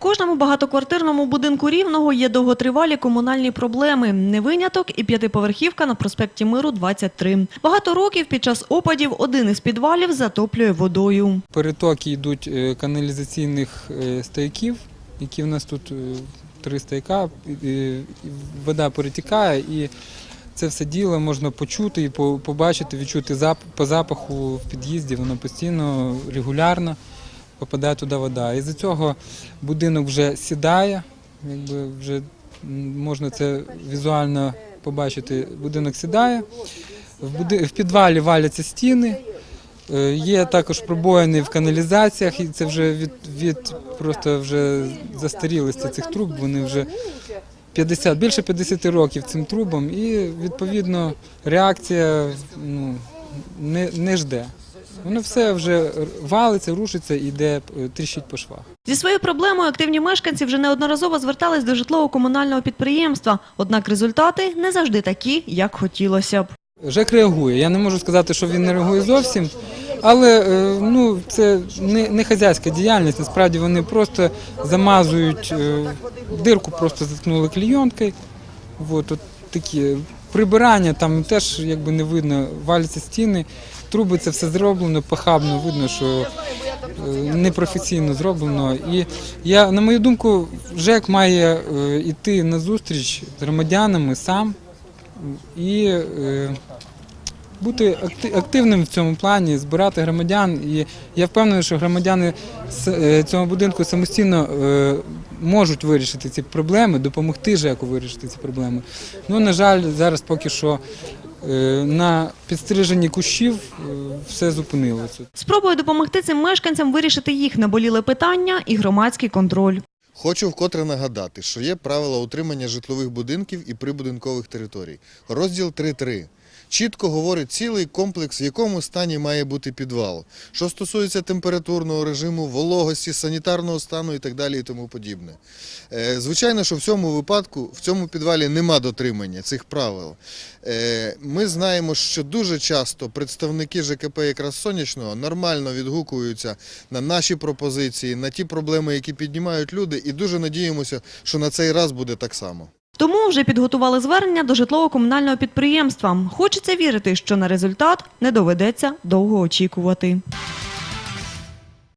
кожному багатоквартирному будинку рівного є довготривалі комунальні проблеми. Не виняток і п'ятиповерхівка на проспекті Миру 23. Багато років під час опадів один із підвалів затоплює водою. Перетоки йдуть е, каналізаційних е, стояків, які в нас тут е, три стояка, вода перетікає і це все діло можна почути і побачити, відчути по запаху в під'їзді, воно постійно, регулярно попадає туди вода. І з цього будинок вже сідає, якби вже можна це візуально побачити. Будинок сідає, в, підвалі валяться стіни. Е, Є також пробоїни в каналізаціях, і це вже від, від просто вже застарілості цих труб. Вони вже 50, більше 50 років цим трубам, і відповідно реакція ну, не, не жде. Воно все вже валиться, рушиться і йде е, тріщить по швах. Зі своєю проблемою активні мешканці вже неодноразово звертались до житлово-комунального підприємства. Однак результати не завжди такі, як хотілося б. ЖЕК реагує. Я не можу сказати, що він не реагує зовсім, але е, ну, це не, не хазяйська діяльність. Насправді вони просто замазують е, дирку, просто заткнули клійонкою. Вот, от такі прибирання там теж якби не видно, валяться стіни, труби це все зроблено, похабно, видно, що е, непрофесійно зроблено. І я, на мою думку, ЖЕК має е, йти на зустріч з громадянами сам і е, бути активним в цьому плані, збирати громадян. І я впевнений, що громадяни е, цього будинку самостійно е, можуть вирішити ці проблеми, допомогти ЖЕКу вирішити ці проблеми. Ну, на жаль, зараз поки що е, на підстриженні кущів е, все зупинилося. Спробує допомогти цим мешканцям вирішити їх наболіле питання і громадський контроль. Хочу вкотре нагадати, що є правила утримання житлових будинків і прибудинкових територій. Розділ 3.3. Чітко говорить цілий комплекс, в якому стані має бути підвал, що стосується температурного режиму, вологості, санітарного стану і так далі і тому подібне. Е, Звичайно, що в цьому випадку в цьому підвалі нема дотримання цих правил. Е, Ми знаємо, що дуже часто представники ЖКП якраз сонячного нормально відгукуються на наші пропозиції, на ті проблеми, які піднімають люди, і дуже надіємося, що на цей раз буде так само. Тому вже підготували звернення до житлово-комунального підприємства. Хочеться вірити, що на результат не доведеться довго очікувати.